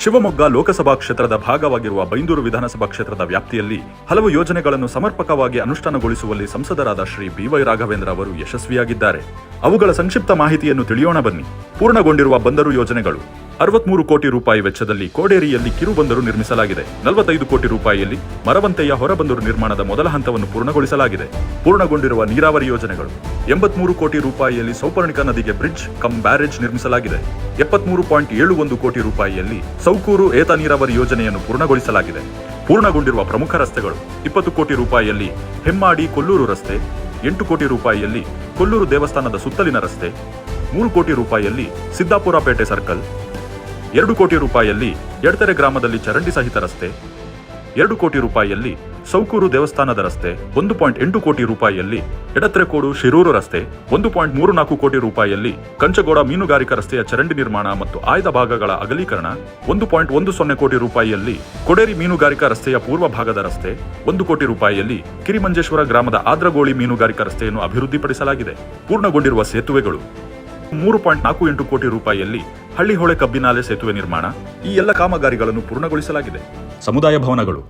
ಶಿವಮೊಗ್ಗ ಲೋಕಸಭಾ ಕ್ಷೇತ್ರದ ಭಾಗವಾಗಿರುವ ಬೈಂದೂರು ವಿಧಾನಸಭಾ ಕ್ಷೇತ್ರದ ವ್ಯಾಪ್ತಿಯಲ್ಲಿ ಹಲವು ಯೋಜನೆಗಳನ್ನು ಸಮರ್ಪಕವಾಗಿ ಅನುಷ್ಠಾನಗೊಳಿಸುವಲ್ಲಿ ಸಂಸದರಾದ ಶ್ರೀ ಬಿವೈ ರಾಘವೇಂದ್ರ ಅವರು ಯಶಸ್ವಿಯಾಗಿದ್ದಾರೆ. ಅವುಗಳ ಸಂಕ್ಷಿಪ್ತ ಮಾಹಿತಿಯನ್ನು ತಿಳಿಯೋಣ ಬನ್ನಿ. ಪೂರ್ಣಗೊಂಡಿರುವ ಬಂದರು ಯೋಜನೆಗಳು. ಅರವತ್ಮೂರು ಕೋಟಿ ರೂಪಾಯಿ ವೆಚ್ಚದಲ್ಲಿ ಕೋಡೇರಿಯಲ್ಲಿ ಕಿರುಬಂದರು ನಿರ್ಮಿಸಲಾಗಿದೆ. ನಲವತ್ತೈದು ಕೋಟಿ ರೂಪಾಯಿಯಲ್ಲಿ ಮರವಂತೆಯ ಹೊರಬಂದರು ನಿರ್ಮಾಣದ ಮೊದಲ ಹಂತವನ್ನು ಪೂರ್ಣಗೊಳಿಸಲಾಗಿದೆ. ಪೂರ್ಣಗೊಂಡಿರುವ ನೀರಾವರಿ ಯೋಜನೆಗಳು. ಎಂಬತ್ಮೂರು ಕೋಟಿ ರೂಪಾಯಿಯಲ್ಲಿ ಸೌಪರ್ಣಿಕಾ ನದಿಗೆ ಬ್ರಿಡ್ಜ್, ಕಮ್ ಬ್ಯಾರೇಜ್ ನಿರ್ಮಿಸಲಾಗಿದೆ. ಎಪ್ಪತ್ಮೂರು ಪಾಯಿಂಟ್ ಏಳು ಒಂದು ಕೋಟಿ ರೂಪಾಯಿಯಲ್ಲಿ ಸೌಕೂರು ಏತ ನೀರಾವರಿ ಯೋಜನೆಯನ್ನು ಪೂರ್ಣಗೊಳಿಸಲಾಗಿದೆ. ಪೂರ್ಣಗೊಂಡಿರುವ ಪ್ರಮುಖ ರಸ್ತೆಗಳು. ಇಪ್ಪತ್ತು ಕೋಟಿ ರೂಪಾಯಿಯಲ್ಲಿ ಹೆಮ್ಮಾಡಿ ಕೊಲ್ಲೂರು ರಸ್ತೆ. ಎಂಟು ಕೋಟಿ ರೂಪಾಯಿಯಲ್ಲಿ ಕೊಲ್ಲೂರು ದೇವಸ್ಥಾನದ ಸುತ್ತಲಿನ ರಸ್ತೆ. ಮೂರು ಕೋಟಿ ರೂಪಾಯಿಯಲ್ಲಿ ಸಿದ್ದಾಪುರ ಪೇಟೆ ಸರ್ಕಲ್. ಎರಡು ಕೋಟಿ ರೂಪಾಯಿಯಲ್ಲಿ ಎಡತೆರೆ ಗ್ರಾಮದಲ್ಲಿ ಚರಂಡಿ ಸಹಿತ ರಸ್ತೆ, ಎರಡು ಕೋಟಿ ರೂಪಾಯಿಯಲ್ಲಿ ಸೌಕೂರು ದೇವಸ್ಥಾನದ ರಸ್ತೆ, ಒಂದು ಪಾಯಿಂಟ್ ಎಂಟು ಕೋಟಿ ರೂಪಾಯಿಯಲ್ಲಿ ಎಡತ್ರೆಕೋಡು ಶಿರೂರು ರಸ್ತೆ, ಒಂದು ಪಾಯಿಂಟ್ ಮೂರು ನಾಲ್ಕು ಕೋಟಿ ರೂಪಾಯಿಯಲ್ಲಿ ಕಂಚಗೋಡ ಮೀನುಗಾರಿಕಾ ರಸ್ತೆಯ ಚರಂಡಿ ನಿರ್ಮಾಣ ಮತ್ತು ಆಯ್ದ ಭಾಗಗಳ ಅಗಲೀಕರಣ, ಒಂದು ಪಾಯಿಂಟ್ ಒಂದು ಸೊನ್ನೆ ಕೋಟಿ ರೂಪಾಯಿಯಲ್ಲಿ ಕೊಡೇರಿ ಮೀನುಗಾರಿಕಾ ರಸ್ತೆಯ ಪೂರ್ವ ಭಾಗದ ರಸ್ತೆ, ಒಂದು ಕೋಟಿ ರೂಪಾಯಿಯಲ್ಲಿ ಕಿರಿಮಂಜೇಶ್ವರ ಗ್ರಾಮದ ಆದ್ರಗೋಳಿ ಮೀನುಗಾರಿಕಾ ರಸ್ತೆಯನ್ನು ಅಭಿವೃದ್ಧಿಪಡಿಸಲಾಗಿದೆ. ಪೂರ್ಣಗೊಂಡಿರುವ ಸೇತುವೆಗಳು ಮೂರು ಪಾಯಿಂಟ್ ನಾಲ್ಕು ಎಂಟು ಕೋಟಿ ರೂಪಾಯಿಯಲ್ಲಿ ಹಳ್ಳಿಹೊಳೆ ಕಬ್ಬಿನಾಲೆ ಸೇತುವೆ ನಿರ್ಮಾಣ ಈ ಎಲ್ಲ ಕಾಮಗಾರಿಗಳನ್ನು ಪೂರ್ಣಗೊಳಿಸಲಾಗಿದೆ. ಸಮುದಾಯ ಭವನಗಳು,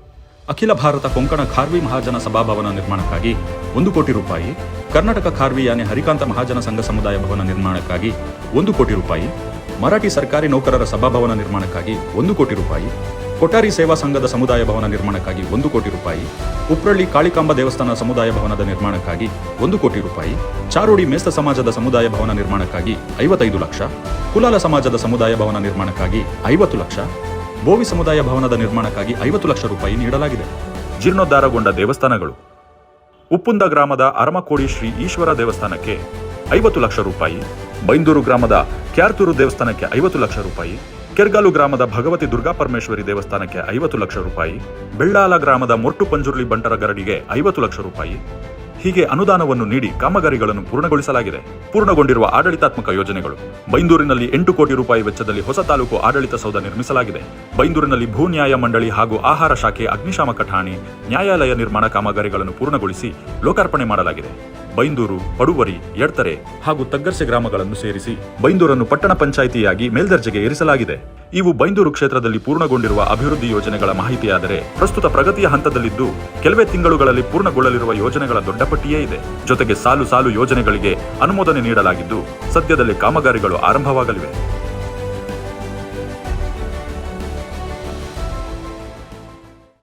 ಅಖಿಲ ಭಾರತ ಕೊಂಕಣ ಖಾರ್ವಿ ಮಹಾಜನ ಸಭಾಭವನ ನಿರ್ಮಾಣಕ್ಕಾಗಿ ಒಂದು ಕೋಟಿ ರೂಪಾಯಿ, ಕರ್ನಾಟಕ ಖಾರ್ವಿ ಯಾನೆ ಹರಿಕಾಂತ ಮಹಾಜನ ಸಂಘ ಸಮುದಾಯ ಭವನ ನಿರ್ಮಾಣಕ್ಕಾಗಿ ಒಂದು ಕೋಟಿ ರೂಪಾಯಿ, ಮರಾಠಿ ಸರ್ಕಾರಿ ನೌಕರರ ಸಭಾಭವನ ನಿರ್ಮಾಣಕ್ಕಾಗಿ ಒಂದು ಕೋಟಿ ರೂಪಾಯಿ, ಕೊಠಾರಿ ಸೇವಾ ಸಂಘದ ಸಮುದಾಯ ಭವನ ನಿರ್ಮಾಣಕ್ಕಾಗಿ ಒಂದು ಕೋಟಿ ರೂಪಾಯಿ ಉಪ್ರಳ್ಳಿ ಕಾಳಿಕಾಂಬ ದೇವಸ್ಥಾನ ಸಮುದಾಯ ಭವನದ ನಿರ್ಮಾಣಕ್ಕಾಗಿ ಒಂದು ಕೋಟಿ ರೂಪಾಯಿ, ಚಾರೋಡಿ ಮೇಸ್ತ ಸಮಾಜದ ಸಮುದಾಯ ಭವನ ನಿರ್ಮಾಣಕ್ಕಾಗಿ ಐವತ್ತೈದು ಲಕ್ಷ, ಕುಲಾಲ ಸಮಾಜದ ಸಮುದಾಯ ಭವನ ನಿರ್ಮಾಣಕ್ಕಾಗಿ ಐವತ್ತು ಲಕ್ಷ, ಬೋವಿ ಸಮುದಾಯ ಭವನದ ನಿರ್ಮಾಣಕ್ಕಾಗಿ ಐವತ್ತು ಲಕ್ಷ ರೂಪಾಯಿ ನೀಡಲಾಗಿದೆ. ಜೀರ್ಣೋದ್ಧಾರಗೊಂಡ ದೇವಸ್ಥಾನಗಳು. ಉಪ್ಪುಂದ ಗ್ರಾಮದ ಅರಮಕೋಡಿ ಶ್ರೀ ಈಶ್ವರ ದೇವಸ್ಥಾನಕ್ಕೆ ಐವತ್ತು ಲಕ್ಷ ರೂಪಾಯಿ, ಬೈಂದೂರು ಗ್ರಾಮದ ಕ್ಯಾರ್ತೂರು ದೇವಸ್ಥಾನಕ್ಕೆ ಐವತ್ತು ಲಕ್ಷ ರೂಪಾಯಿ ಕೆರ್ಗಾಲು ಗ್ರಾಮದ ಭಗವತಿ ದುರ್ಗಾ ಪರಮೇಶ್ವರಿ ದೇವಸ್ಥಾನಕ್ಕೆ ಐವತ್ತು ಲಕ್ಷ ರೂಪಾಯಿ, ಬೆಳ್ಳಾಲ ಗ್ರಾಮದ ಮೊಟ್ಟು ಪಂಜುರ್ಲಿ ಬಂಟರ ಗರಡಿಗೆ ಐವತ್ತು ಲಕ್ಷ ರೂಪಾಯಿ. ಹೀಗೆ ಅನುದಾನವನ್ನು ನೀಡಿ ಕಾಮಗಾರಿಗಳನ್ನು ಪೂರ್ಣಗೊಳಿಸಲಾಗಿದೆ. ಪೂರ್ಣಗೊಂಡಿರುವ ಆಡಳಿತಾತ್ಮಕ ಯೋಜನೆಗಳು. ಬೈಂದೂರಿನಲ್ಲಿ ಎಂಟು ಕೋಟಿ ರೂಪಾಯಿ ವೆಚ್ಚದಲ್ಲಿ ಹೊಸ ತಾಲೂಕು ಆಡಳಿತ ಸೌಧ ನಿರ್ಮಿಸಲಾಗಿದೆ. ಬೈಂದೂರಿನಲ್ಲಿ ಭೂ ನ್ಯಾಯ ಮಂಡಳಿ ಹಾಗೂ ಆಹಾರ ಶಾಖೆ ಅಗ್ನಿಶಾಮಕ ಠಾಣೆ, ನ್ಯಾಯಾಲಯ ನಿರ್ಮಾಣ ಕಾಮಗಾರಿಗಳನ್ನು ಪೂರ್ಣಗೊಳಿಸಿ ಲೋಕಾರ್ಪಣೆ ಮಾಡಲಾಗಿದೆ. ಬೈಂದೂರು, ಪಡುವರಿ, ಎಡ್ತರೆ ಹಾಗೂ ತಗ್ಗರ್ಸೆ ಗ್ರಾಮಗಳನ್ನು ಸೇರಿಸಿ ಬೈಂದೂರನ್ನು ಪಟ್ಟಣ ಪಂಚಾಯಿತಿಯಾಗಿ ಮೇಲ್ದರ್ಜೆಗೆ ಏರಿಸಲಾಗಿದೆ. ಇವು ಬೈಂದೂರು ಕ್ಷೇತ್ರದಲ್ಲಿ ಪೂರ್ಣಗೊಂಡಿರುವ ಅಭಿವೃದ್ಧಿ ಯೋಜನೆಗಳ ಮಾಹಿತಿಯಾದರೆ ಪ್ರಸ್ತುತ ಪ್ರಗತಿಯ ಹಂತದಲ್ಲಿದ್ದು ಕೆಲವೇ ತಿಂಗಳುಗಳಲ್ಲಿ ಪೂರ್ಣಗೊಳ್ಳಲಿರುವ ಯೋಜನೆಗಳ ದೊಡ್ಡ ಪಟ್ಟಿಯೇ ಇದೆ. ಜೊತೆಗೆ ಸಾಲು ಸಾಲು ಯೋಜನೆಗಳಿಗೆ ಅನುಮೋದನೆ ನೀಡಲಾಗಿದ್ದು ಸದ್ಯದಲ್ಲಿ ಕಾಮಗಾರಿಗಳು ಆರಂಭವಾಗಲಿವೆ.